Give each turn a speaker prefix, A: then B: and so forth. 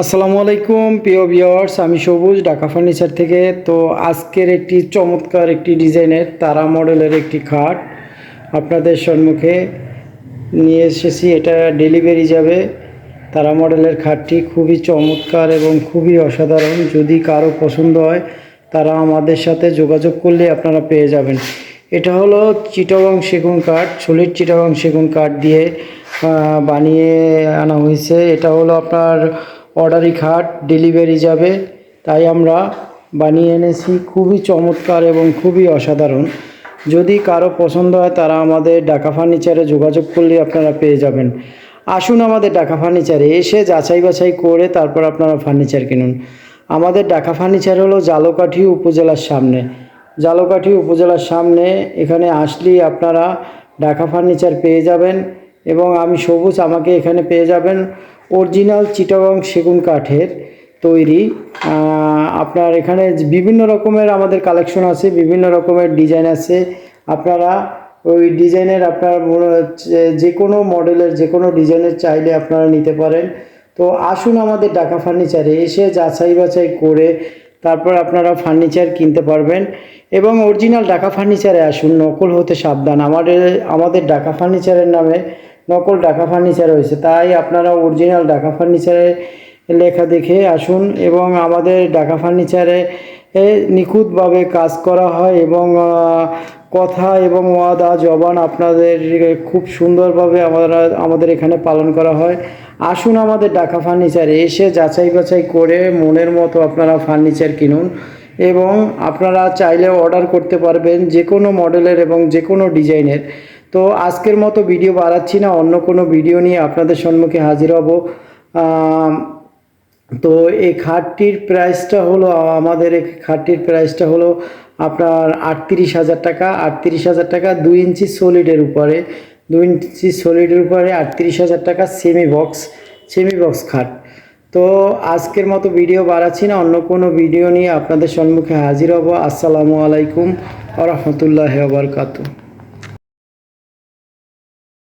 A: আসসালামু আলাইকুম, প্রিয় ভিওয়ার্স আমি সবুজ, ঢাকা ফার্নিচার থেকে। তো আজকের একটি চমৎকার একটি ডিজাইনের তারা মডেলের একটি খাট আপনাদের সম্মুখে নিয়ে এসেছি। এটা ডেলিভারি যাবে। তারা মডেলের খাটটি খুবই চমৎকার এবং খুবই অসাধারণ। যদি কারও পছন্দ হয়, তারা আমাদের সাথে যোগাযোগ করলে আপনারা পেয়ে যাবেন। এটা হলো চিটাগং সেগুন কাঠ, সলিড চিটাগং সেগুন কাঠ দিয়ে বানিয়ে আনা হয়েছে। এটা হলো আপনার অর্ডারি খাট, ডেলিভারি যাবে। তাই আমরা বানিয়ে এনেছি। খুবই চমৎকার এবং খুবই অসাধারণ। যদি কারও পছন্দ হয়, তারা আমাদের ঢাকা ফার্নিচারে যোগাযোগ করলে আপনারা পেয়ে যাবেন। আসুন আমাদের ঢাকা ফার্নিচারে। এসে যাচাই বাছাই করে তারপর আপনারা ফার্নিচার কিনুন। আমাদের ঢাকা ফার্নিচার হলো জালকাঠি উপজেলার সামনে। জালকাঠি উপজেলার সামনে এখানে আসলেই আপনারা ঢাকা ফার্নিচার পেয়ে যাবেন এবং আমি সবুজ আমাকে এখানে পেয়ে যাবেন। অরিজিনাল চিটাগং সেগুন কাঠের তৈরি। আপনার এখানে বিভিন্ন রকমের আমাদের কালেকশন আছে, বিভিন্ন রকমের ডিজাইন আছে। আপনারা ওই ডিজাইনের আপনার যে কোনো মডেলের, যে কোনো ডিজাইনের চাইলে আপনারা নিতে পারেন। তো আসুন আমাদের ঢাকা ফার্নিচারে এসে যাচাই বাছাই করে তারপর আপনারা ফার্নিচার কিনতে পারবেন এবং অরিজিনাল ডাকা ফার্নিচারে আসুন, নকল হতে সাবধান। আমাদের আমাদের ডাকা ফার্নিচারের নামে নকল ডাকা ফার্নিচার হয়েছে তাই আপনারা অরিজিনাল ডাকা ফার্নিচারে লেখা দেখে আসুন এবং আমাদের ডাকা ফার্নিচারে নিখুঁতভাবে কাজ করা হয় এবং কথা এবং ওয়াদা, জবান আপনাদের খুব সুন্দরভাবে আমরা, আমাদের এখানে পালন করা হয়। আসুন আমাদের ঢাকা ফার্নিচারে এসে যাচাই বাছাই করে মনের মতো আপনারা ফার্নিচার কিনুন এবং আপনারা চাইলে অর্ডার করতে পারবেন যে কোনো মডেলের এবং যে কোনো ডিজাইনের। তো আজকের মতো ভিডিও বাড়াচ্ছি না, অন্য কোনো ভিডিও নিয়ে আপনাদের সম্মুখে হাজির হব। তো এই খাটটির প্রাইসটা হলো, আমাদের এই খাটটির প্রাইসটা হলো আপনার আটত্রিশ হাজার টাকা। আটত্রিশ হাজার টাকা দুই ইঞ্চি সলিডের উপরে। দুই ইঞ্চি সলিডের উপরে আটত্রিশ হাজার টাকা সেমি বক্স সেমি বক্স খাট। তো আজকের মতো ভিডিও বাড়াচ্ছি না, অন্য কোনো ভিডিও নিয়ে আপনাদের সম্মুখে হাজির হব। আসসালামু আলাইকুম আ রহমতুল্লাহ বারকাতু